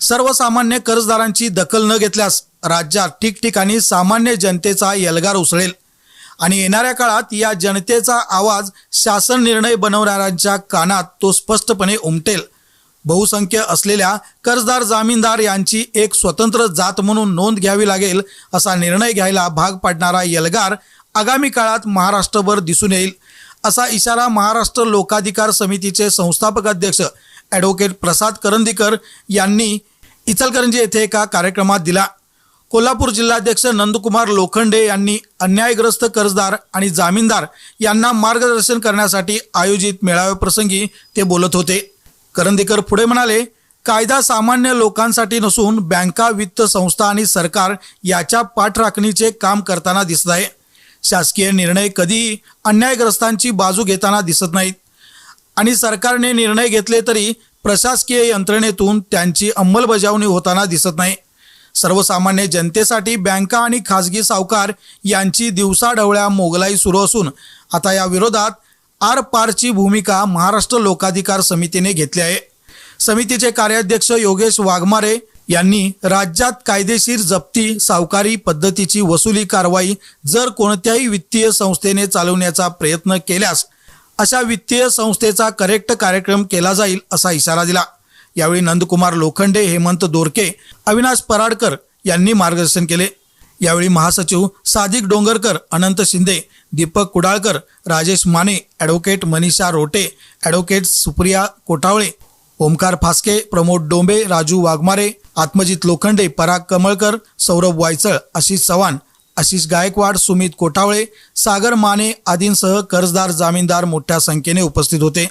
सर्वसामान्य कर्जदारांची दखल न घेतल्यास राज्यात ठिकठिकाणी सामान्य जनतेचा यलगार उसळेल. आणि येणाऱ्या काळात या जनतेचा आवाज शासन निर्णय बनवणाऱ्यांच्या कानात तो स्पष्टपणे उमटेल. बहुसंख्य असलेल्या कर्जदार जामीनदार यांची एक स्वतंत्र जात म्हणून नोंद घ्यावी लागेल असा निर्णय घ्यायला भाग पाडणारा यलगार आगामी काळात महाराष्ट्रभर दिसून येईल. असा इशारा महाराष्ट्र लोकाधिकार समितीचे संस्थापक अध्यक्ष ॲडव्होकेट प्रसाद करंदीकर यांनी इचलकरंजी येथे एका कार्यक्रमात दिला. कोल्हापूर जिल्हाध्यक्ष नंदकुमार लोखंडे यांनी अन्यायग्रस्त कर्जदार आणि जामीनदार यांना मार्गदर्शन करण्यासाठी आयोजित मेळाव्याप्रसंगी ते बोलत होते. करंदीकर पुढे म्हणाले कायदा सामान्य लोकांसाठी नसून बँका वित्त संस्था आणि सरकार याच्या पाठराखणीचे काम करताना दिसत आहे. शासकीय निर्णय कधीही अन्यायग्रस्तांची बाजू घेताना दिसत नाहीत. आणि सरकारने निर्णय घेतले तरी प्रशासकीय यंत्रणेतून त्यांची अंमलबजावणी होताना दिसत नाही. सर्वसामान्य जनतेसाठी बँका आणि खाजगी सावकार यांची दिवसाढवळ्या मोगलाई सुरू असून आता या विरोधात आर पारची भूमिका महाराष्ट्र लोकाधिकार समितीने घेतली आहे. समितीचे कार्याध्यक्ष योगेश वाघमारे यांनी राज्यात कायदेशीर जप्ती सावकारी पद्धतीची वसुली कारवाई जर कोणत्याही वित्तीय संस्थेने चालवण्याचा प्रयत्न केल्यास अशा वित्तीय संस्थेचा करेक्ट कार्यक्रम केला जाईल असा इशारा दिला. यावेळी नंदकुमार लोखंडे हेमंत दोरके अविनाश पराडकर यांनी मार्गदर्शन केले. यावेळी महासचिव सादिक डोंगरकर अनंत शिंदे दीपक कुडाळकर राजेश माने ॲडव्होकेट मनीषा रोटे ॲडव्होकेट सुप्रिया कोटावळे ओमकार फास्के प्रमोद डोंबे राजू वाघमारे आत्मजित लोखंडे पराग कमळकर सौरभ वायचळ आशिष चव्हाण आशिष गायकवाड सुमित कोठावळे सागर माने आदींसह कर्जदार जामीनदार मोठ्या संख्येने उपस्थित होते.